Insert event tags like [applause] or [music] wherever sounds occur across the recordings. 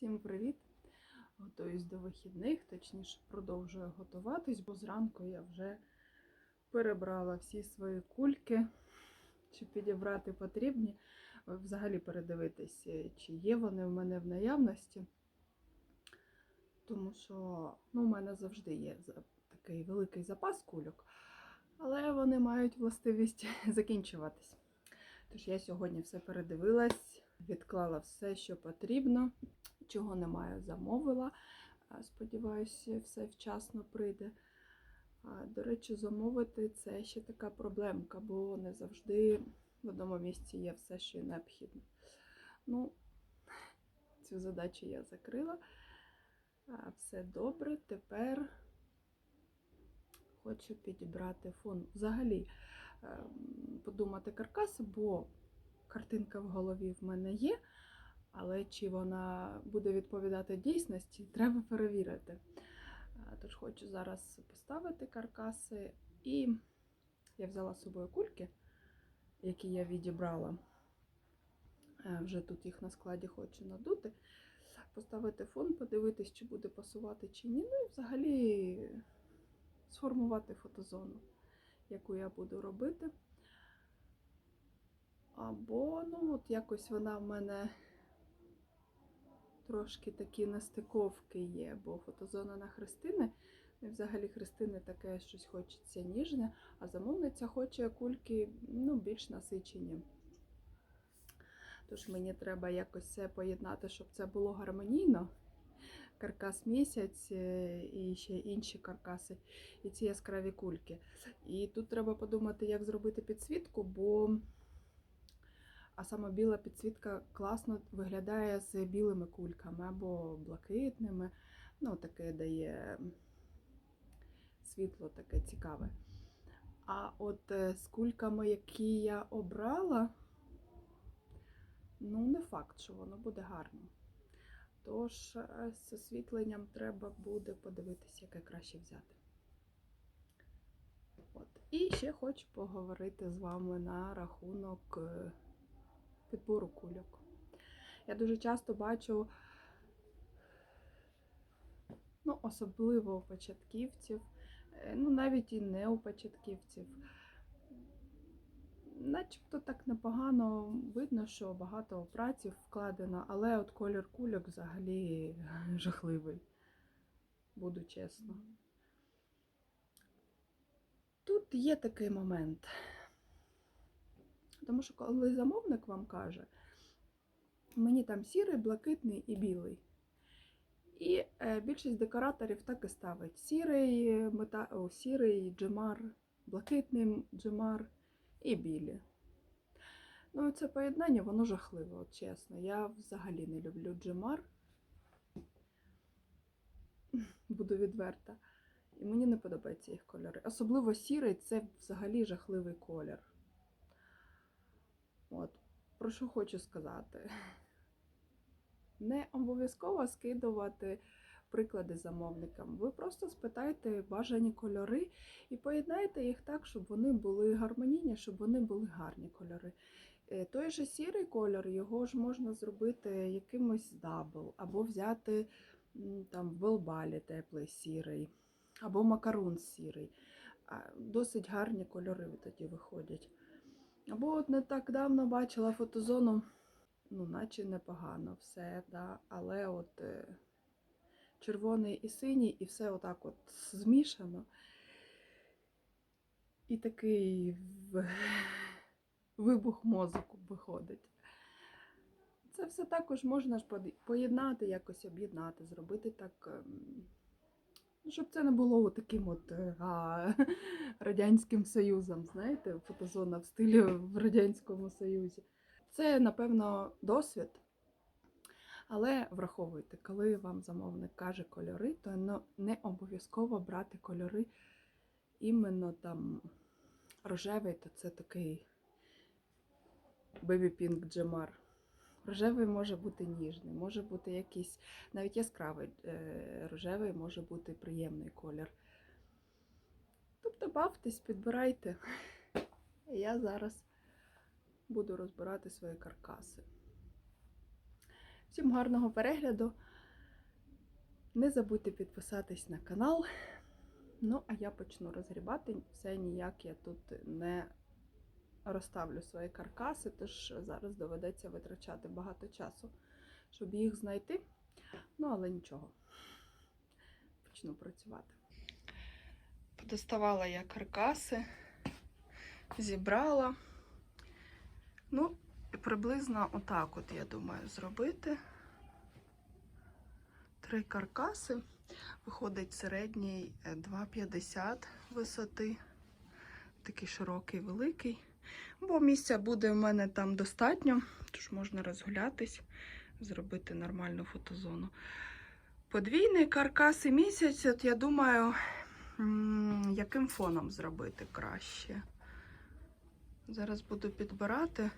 Всім привіт! Готуюсь до вихідних, точніше продовжую готуватись, бо зранку я вже перебрала всі свої кульки, чи підібрати потрібні. Взагалі передивитись, чи є вони в мене в наявності. Тому що ну, у мене завжди є такий великий запас кульок, але вони мають властивість [laughs] закінчуватись. Тож я сьогодні все передивилась, відклала все, що потрібно, чого немає, замовила. Сподіваюся, все вчасно прийде. До речі, замовити це ще така проблемка, бо не завжди в одному місці є все, що необхідно. Ну, цю задачу я закрила. Все добре. Тепер хочу підібрати фон. Взагалі ем, подумати каркас, бо картинка в голові в мене є, але чи вона буде відповідати дійсності, треба перевірити. Тож хочу зараз поставити каркаси, і я взяла з собою кульки, які я відібрала. Е, Вже тут їх на складі хочу надути. Поставити фон, подивитись, чи буде пасувати чи ні. Ну і взагалі сформувати фотозону, яку я буду робити. Або, ну, от якось вона в мене трошки такі нестиковки є, бо фотозона на Христини, ну, і взагалі Христини таке щось хочеться ніжне, а замовниця хоче кульки ну, більш насичені. Тож мені треба якось це поєднати, щоб це було гармонійно. Каркас місяць е, і ще інші каркаси, і ці яскраві кульки. І тут треба подумати, як зробити підсвітку, бо а саме біла підсвітка класно виглядає з білими кульками або блакитними. Ну, таке дає світло таке цікаве. А от е, з кульками, які я обрала, ну, не факт, що воно буде гарно. Тож е, з освітленням треба буде подивитися, яке краще взяти. От. І ще хочу поговорити з вами на рахунок е, підбору кульок. Я дуже часто бачу, ну, особливо у початківців, е, ну навіть і не у початківців. Начебто так непогано видно, що багато праці вкладено, але от колір кульок взагалі [laughs] жахливий, буду чесно. Тут є такий момент. Тому що коли замовник вам каже, мені там сірий, блакитний і білий. І е, більшість декораторів так і ставить сірий, мета... О, сірий джемар, блакитний джемар і білі. Ну, це поєднання, воно жахливе, от чесно. Я взагалі не люблю джемар. Буду відверта. І мені не подобаються їх кольори. Особливо сірий це взагалі жахливий колір. От, про що хочу сказати. Не обов'язково скидувати приклади замовникам. Ви просто спитайте бажані кольори і поєднайте їх так, щоб вони були гармонійні, щоб вони були гарні кольори. Е, Той же сірий кольор, його ж можна зробити якимось дабл, або взяти там в белбалі теплий сірий, або макарон сірий. Досить гарні кольори тоді виходять. Або от не так давно бачила фотозону, ну, наче непогано все, да, але от е, червоний і синій, і все отак от змішано. І такий [laughs] вибух мозку виходить. Це все також можна ж поєднати, якось об'єднати, зробити так, ем, щоб це не було таким от е, а, [laughs] Радянським Союзом, знаєте, фотозона в стилі в Радянському Союзі. Це, напевно, досвід. Але враховуйте, коли вам замовник каже кольори, то ну, не обов'язково брати кольори іменно там рожевий, то це такий Baby Pink Джемар. Рожевий може бути ніжний, може бути якийсь навіть яскравий е, рожевий, може бути приємний колір. Тобто бавтесь, підбирайте. Я зараз буду розбирати свої каркаси. Всім гарного перегляду! Не забудьте підписатись на канал. Ну, а я почну розгрібати. Все ніяк я тут не розставлю свої каркаси, тож зараз доведеться витрачати багато часу, щоб їх знайти. Ну, але нічого. Почну працювати. Подоставала я каркаси, зібрала. Ну, і приблизно отак от, я думаю, зробити. Три каркаси. Виходить середній е, 2,50 висоти. Такий широкий, великий. Бо місця буде в мене там достатньо, тож можна розгулятись, зробити нормальну фотозону. Подвійний каркас і місяць, от я думаю, яким фоном зробити краще. Зараз буду підбирати.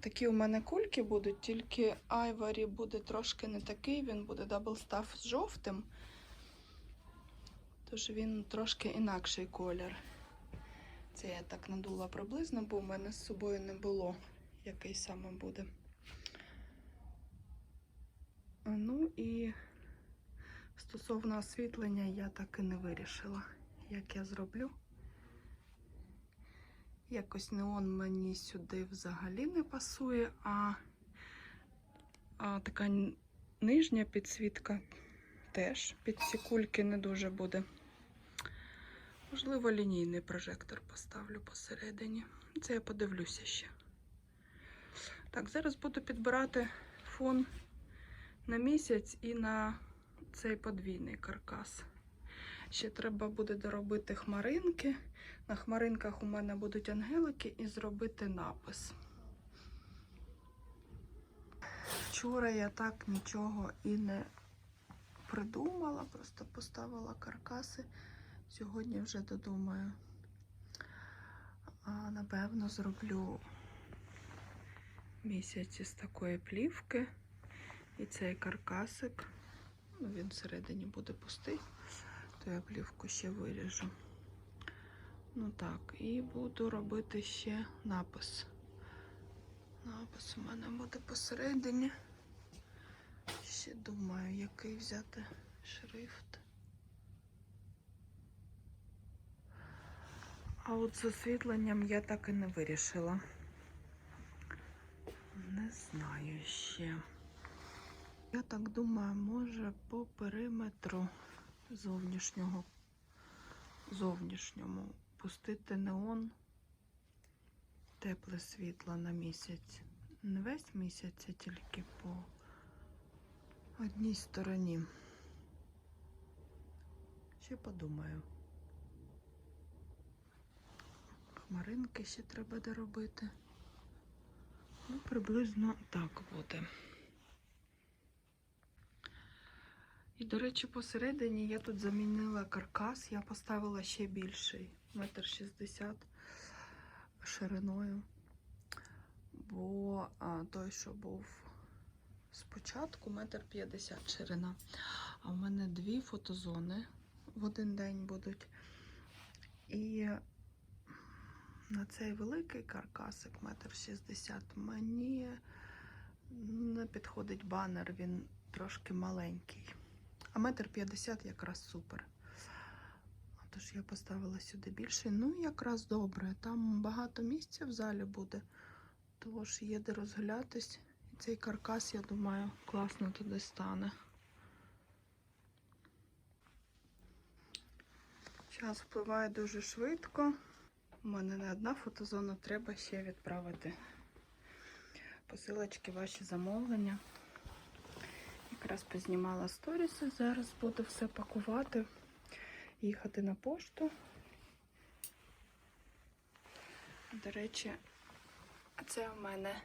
Такі у мене кульки будуть, тільки айварі буде трошки не такий, він буде даблстаф з жовтим. Тож він трошки інакший колір. Це я так надула приблизно, бо в мене з собою не було, який саме буде. Ну і стосовно освітлення я так і не вирішила, як я зроблю. Якось неон мені сюди взагалі не пасує, а, а така нижня підсвітка теж під ці кульки не дуже буде. Можливо, лінійний прожектор поставлю посередині. Це я подивлюся ще. Так, зараз буду підбирати фон на місяць і на цей подвійний каркас. Ще треба буде доробити хмаринки. На хмаринках у мене будуть ангелики і зробити напис. Вчора я так нічого і не придумала, просто поставила каркаси. Сьогодні вже додумаю. А, напевно, зроблю місяць із такої плівки. І цей каркасик, ну, він всередині буде пустий, то я плівку ще виріжу. Ну так, і буду робити ще напис. Напис у мене буде посередині. Ще думаю, який взяти шрифт. А от з освітленням я так і не вирішила. Не знаю ще. Я так думаю, може по периметру зовнішнього, зовнішньому пустити неон тепле світло на місяць. Не весь місяць, а тільки по одній стороні. Ще подумаю. Хмаринки ще треба доробити. Ну, приблизно так буде. І, до речі, посередині я тут замінила каркас, я поставила ще більший, метр шістдесят шириною. Бо а, той, що був спочатку, метр п'ятдесят ширина. А в мене дві фотозони в один день будуть. І на цей великий каркасик, метр шістдесят, мені не підходить банер, він трошки маленький. А метр п'ятдесят якраз супер. Тож я поставила сюди більше. Ну, якраз добре. Там багато місця в залі буде. Тож є де розглятись. І цей каркас, я думаю, класно туди стане. Час впливає дуже швидко. У мене не одна фотозона, треба ще відправити посилочки, ваші замовлення. Якраз познімала сторіси, зараз буду все пакувати, їхати на пошту. До речі, це в мене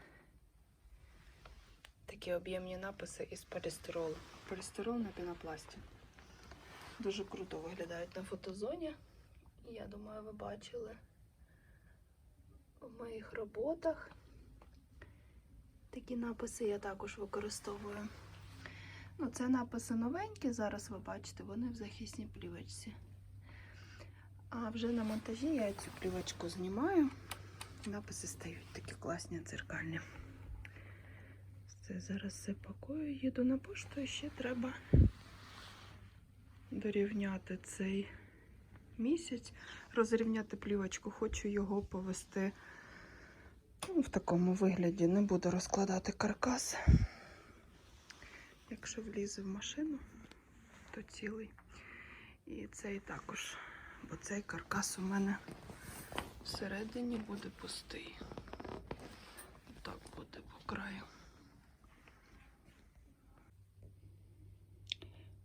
такі об'ємні написи із полістиролу. Полістирол на пінопласті. Дуже круто виглядають на фотозоні. Я думаю, ви бачили в моїх роботах. Такі написи я також використовую. Ну, це написи новенькі, зараз ви бачите, вони в захисній плівочці. А вже на монтажі я цю плівочку знімаю. Написи стають такі класні, дзеркальні. Це зараз все пакую, їду на пошту і ще треба дорівняти цей місяць, розрівняти плівочку, хочу його повести в такому вигляді. Не буду розкладати каркас. Якщо влізе в машину, то цілий. І цей також, бо цей каркас у мене всередині буде пустий. Так буде по краю.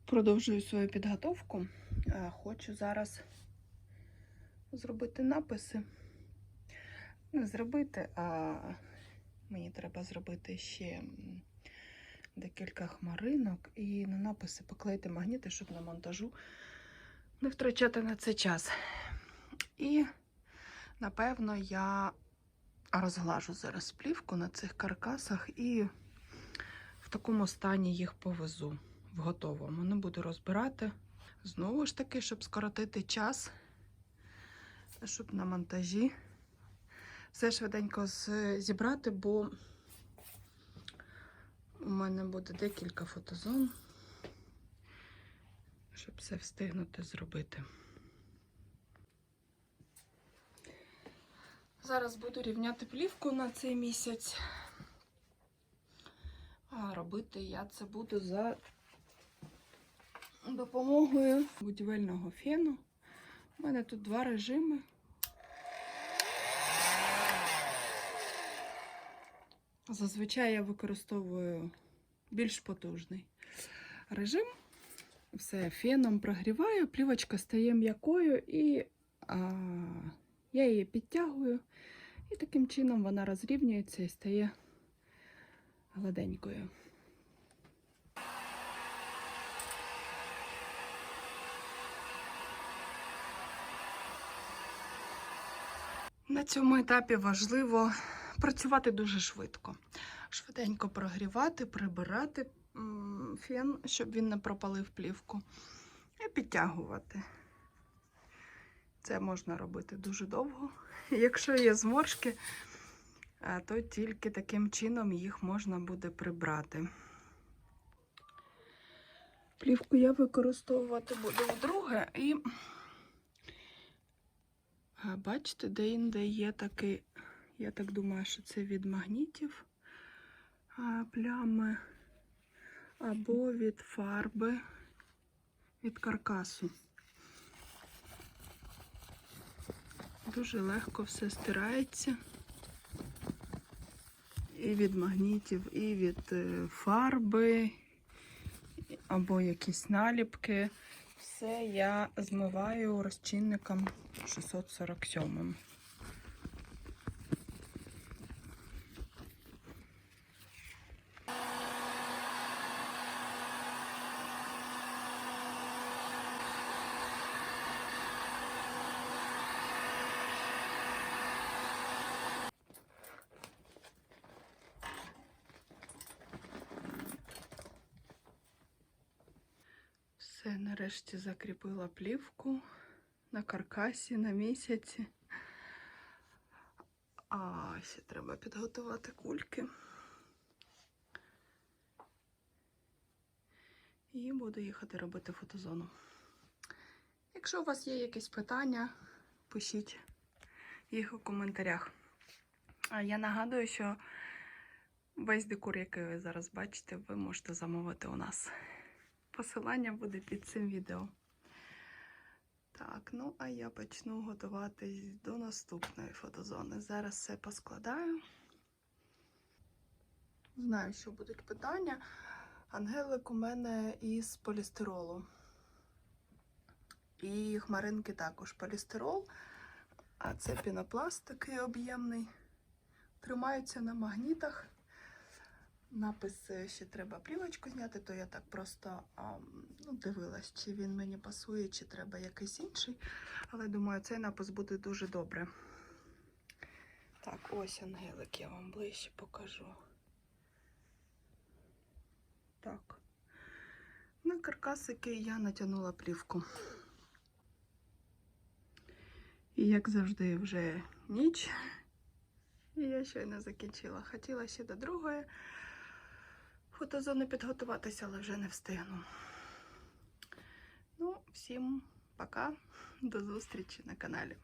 Продовжую свою підготовку. Е, Хочу зараз зробити написи. Не зробити, а мені треба зробити ще декілька хмаринок і на написи поклеїти магніти, щоб на монтажу не втрачати на це час. І, напевно, я розглажу зараз плівку на цих каркасах і в такому стані їх повезу в готовому. Не буду розбирати. Знову ж таки, щоб скоротити час, щоб на монтажі все швиденько зібрати, бо у мене буде декілька фотозон, щоб все встигнути зробити. Зараз буду рівняти плівку на цей місяць. А робити я це буду за допомогою будівельного фену. У мене тут два режими. Зазвичай я використовую більш потужний режим. Все феном прогріваю, плівочка стає м'якою і а, я її підтягую. І таким чином вона розрівнюється і стає гладенькою. На цьому етапі важливо працювати дуже швидко. Швиденько прогрівати, прибирати фен, щоб він не пропалив плівку, і підтягувати. Це можна робити дуже довго. [laughs] Якщо є зморшки, то тільки таким чином їх можна буде прибрати. Плівку я використовувати буду вдруге і бачите, де-інде є такий, я так думаю, що це від магнітів плями або від фарби, від каркасу. Дуже легко все стирається. І від магнітів, і від е, фарби, або якісь наліпки. Все я змиваю розчинником 647. Все, нарешті закріпила плівку на каркасі на місяці. А ще треба підготувати кульки. І буду їхати робити фотозону. Якщо у вас є якісь питання, пишіть їх у коментарях. А я нагадую, що весь декор, який ви зараз бачите, ви можете замовити у нас. Посилання буде під цим відео. Так, ну а я почну готуватись до наступної фотозони. Зараз все поскладаю. Знаю, що будуть питання. Ангелик у мене із полістиролу. І хмаринки також полістирол, а це пінопласт такий об'ємний. Тримаються на магнітах. Напис е, ще треба плівочку зняти, то я так просто ну, дивилась, чи він мені пасує, чи треба якийсь інший. Але думаю, цей напис буде дуже добре. Так, ось ангелик, я вам ближче покажу. Так. На каркасики я натягнула плівку. І як завжди, вже ніч. І я щойно закінчила. Хотіла ще до другої. Фотозони підготуватися, але вже не встигну. Ну, всім пока, до зустрічі на каналі.